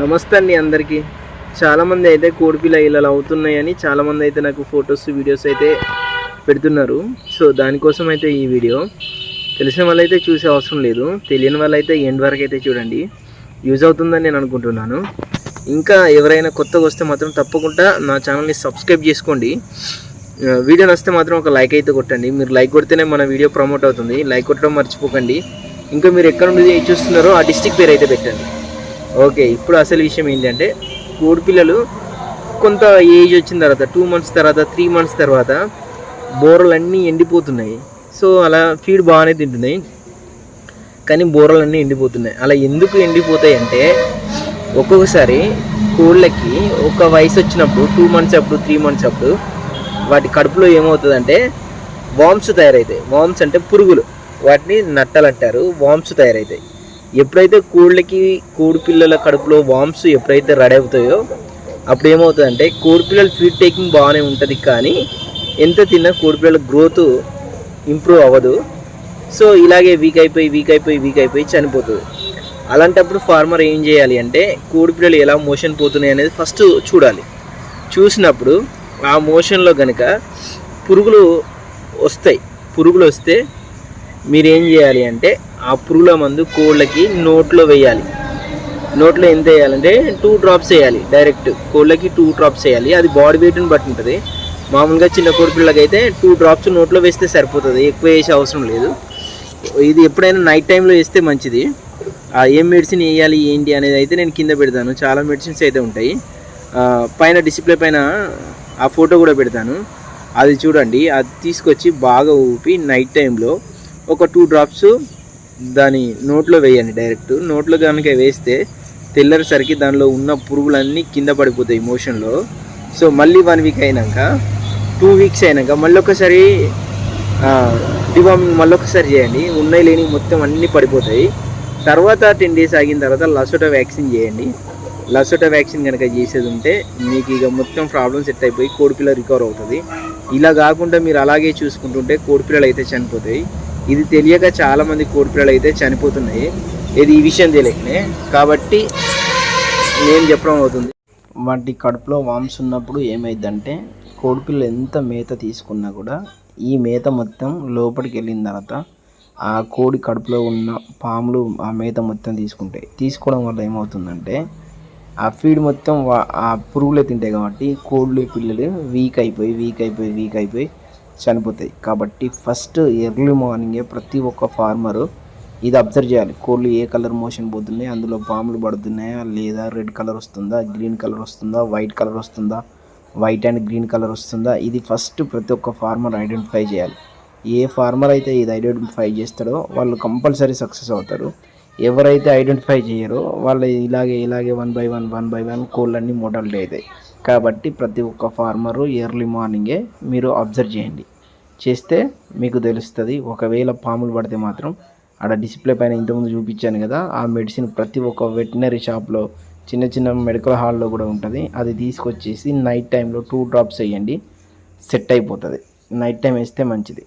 నమస్తే అండి అందరికీ. చాలామంది అయితే కోడిపిల్ల ఇలా అవుతున్నాయని చాలామంది అయితే నాకు ఫొటోస్ వీడియోస్ అయితే పెడుతున్నారు. సో దానికోసం అయితే ఈ వీడియో. తెలిసిన వాళ్ళైతే చూసే అవసరం లేదు. తెలియని వాళ్ళైతే ఎండ్ వరకు అయితే చూడండి. యూజ్ అవుతుందని నేను అనుకుంటున్నాను. ఇంకా ఎవరైనా కొత్తగా వస్తే మాత్రం తప్పకుండా నా ఛానల్ని సబ్స్క్రైబ్ చేసుకోండి. వీడియో నస్తే మాత్రం ఒక లైక్ అయితే కొట్టండి. మీరు లైక్ కొడితేనే మన వీడియో ప్రమోట్ అవుతుంది. లైక్ కొట్టడం మర్చిపోకండి. ఇంకా మీరు ఎక్కడ నుండి చూస్తున్నారో ఆ డిస్టిక్ పేరు అయితే పెట్టండి. ఓకే ఇప్పుడు అసలు విషయం ఏంటంటే కోడిపిల్లలు కొంత ఏజ్ వచ్చిన తర్వాత టూ మంత్స్ తర్వాత త్రీ మంత్స్ తర్వాత బోరలు అన్నీ ఎండిపోతున్నాయి. సో అలా ఫీడ్ బాగానే తింటున్నాయి. కానీ బోరలు అన్నీ ఎండిపోతున్నాయి. అలా ఎందుకు ఎండిపోతాయి అంటే ఒక్కొక్కసారి కోళ్ళకి ఒక వయసు వచ్చినప్పుడు టూ మంత్స్ అప్పుడు త్రీ మంత్స్ అప్పుడు వాటి కడుపులో ఏమవుతుందంటే వామ్స్ తయారవుతాయి. వామ్స్ అంటే పురుగులు. వాటిని నట్టలు అంటారు. వామ్స్ తయారవుతాయి. ఎప్పుడైతే కోళ్ళకి కోడి పిల్లల కడుపులో వామ్స్ ఎప్పుడైతే రెడీ అవుతాయో అప్పుడు ఏమవుతుందంటే కోడి పిల్లల ఫీడ్ టేకింగ్ బాగానే ఉంటుంది కానీ ఎంత తిన్నా కోడి పిల్లల గ్రోత్ ఇంప్రూవ్ అవ్వదు. సో ఇలాగే వీక్ అయిపోయి వీక్ అయిపోయి వీక్ అయిపోయి చనిపోతుంది. అలాంటప్పుడు ఫార్మర్ ఏం చేయాలి అంటే కోడి పిల్లలు ఎలా మోషన్ పోతున్నాయి అనేది ఫస్ట్ చూడాలి. చూసినప్పుడు ఆ మోషన్లో కనుక పురుగులు వస్తాయి. పురుగులు వస్తే మీరు ఏం చేయాలి అంటే ఆ పురుగుల మందు కోళ్ళకి నోట్లో వేయాలి. నోట్లో ఎంత వేయాలంటే టూ డ్రాప్స్ వేయాలి డైరెక్ట్ కోళ్ళకి టూ డ్రాప్స్ వేయాలి. అది బాడీ వెయిట్ని బట్టి ఉంటుంది. మామూలుగా చిన్న కోడి పిల్లలకి అయితే టూ డ్రాప్స్ నోట్లో వేస్తే సరిపోతుంది. ఎక్కువ వేసే అవసరం లేదు. ఇది ఎప్పుడైనా నైట్ టైంలో వేస్తే మంచిది. ఆ ఏం మెడిసిన్ వేయాలి ఏంటి అనేది అయితే నేను కింద పెడతాను. చాలా మెడిసిన్స్ అయితే ఉంటాయి. పైన డిస్ప్లే పైన ఆ ఫోటో కూడా పెడతాను. అది చూడండి. అది తీసుకొచ్చి బాగా ఊపి నైట్ టైంలో ఒక టూ డ్రాప్స్ దాని నోట్లో వేయండి డైరెక్ట్. నోట్లో కనుక వేస్తే తెల్లరిసరికి దానిలో ఉన్న పురుగులన్నీ కింద పడిపోతాయి మోషన్లో సో మళ్ళీ వన్ వీక్ అయినాక టూ వీక్స్ అయినాక మళ్ళీ ఒకసారి డివామింగ్ మళ్ళీ ఒకసారి చేయండి. ఉన్నాయి లేని మొత్తం అన్నీ పడిపోతాయి. తర్వాత టెన్ డేస్ ఆగిన తర్వాత లసోటా వ్యాక్సిన్ చేయండి. లసోటా వ్యాక్సిన్ కనుక చేసేది ఉంటే మీకు ఇక మొత్తం ప్రాబ్లం సెట్ అయిపోయి కోడిపిల్ల రికవర్ అవుతుంది. ఇలా కాకుండా మీరు అలాగే చూసుకుంటుంటే కోడిపిల్లలు అయితే చనిపోతాయి. ఇది తెలియక చాలామంది కోడిపిల్లలు అయితే చనిపోతున్నాయి. ఇది ఈ విషయం తెలియకనే. కాబట్టి నేను చెప్పడం అవుతుంది. వాటి కడుపులో వామ్స్ ఉన్నప్పుడు ఏమైందంటే కోడిపిల్ల ఎంత మేత తీసుకున్నా కూడా ఈ మేత మొత్తం లోపలికి వెళ్ళిన తర్వాత ఆ కోడి కడుపులో ఉన్న పాములు ఆ మేత మొత్తం తీసుకుంటాయి. తీసుకోవడం వల్ల ఏమవుతుందంటే ఆ ఫీడ్ మొత్తం ఆ పురుగులే తింటాయి కాబట్టి కోళ్ళు పిల్లలు వీక్ అయిపోయి వీక్ అయిపోయి వీక్ అయిపోయి చనిపోతాయి. కాబట్టి ఫస్ట్ ఎర్లీ మార్నింగే ప్రతి ఒక్క ఫార్మరు ఇది అబ్జర్వ్ చేయాలి. కోళ్ళు ఏ కలర్ మోషన్ పోతున్నాయి? అందులో పాములు పడుతున్నాయా? లేదా రెడ్ కలర్ వస్తుందా? గ్రీన్ కలర్ వస్తుందా? వైట్ కలర్ వస్తుందా? వైట్ అండ్ గ్రీన్ కలర్ వస్తుందా? ఇది ఫస్ట్ ప్రతి ఒక్క ఫార్మర్ ఐడెంటిఫై చేయాలి. ఏ ఫార్మర్ అయితే ఇది ఐడెంటిఫై చేస్తాడో వాళ్ళు కంపల్సరీ సక్సెస్ అవుతారు. ఎవరైతే ఐడెంటిఫై చేయరో వాళ్ళు ఇలాగే ఇలాగే one by one one by one కోళ్ళన్నీ mortality అవుతాయి. కాబట్టి ప్రతి ఒక్క ఫార్మరు ఎర్లీ మార్నింగే మీరు అబ్జర్వ్ చేయండి. చేస్తే మీకు తెలుస్తుంది ఒకవేళ పాములు పడితే మాత్రం ఆడ డిస్ప్లే పైన ఇంతకుముందు చూపించాను కదా ఆ మెడిసిన్ ప్రతి ఒక్క వెటనరీ షాప్లో చిన్న చిన్న మెడికల్ హాల్లో కూడా ఉంటుంది. అది తీసుకొచ్చేసి నైట్ టైంలో టూ డ్రాప్స్ వేయండి సెట్ అయిపోతుంది. నైట్ టైం వేస్తే మంచిది.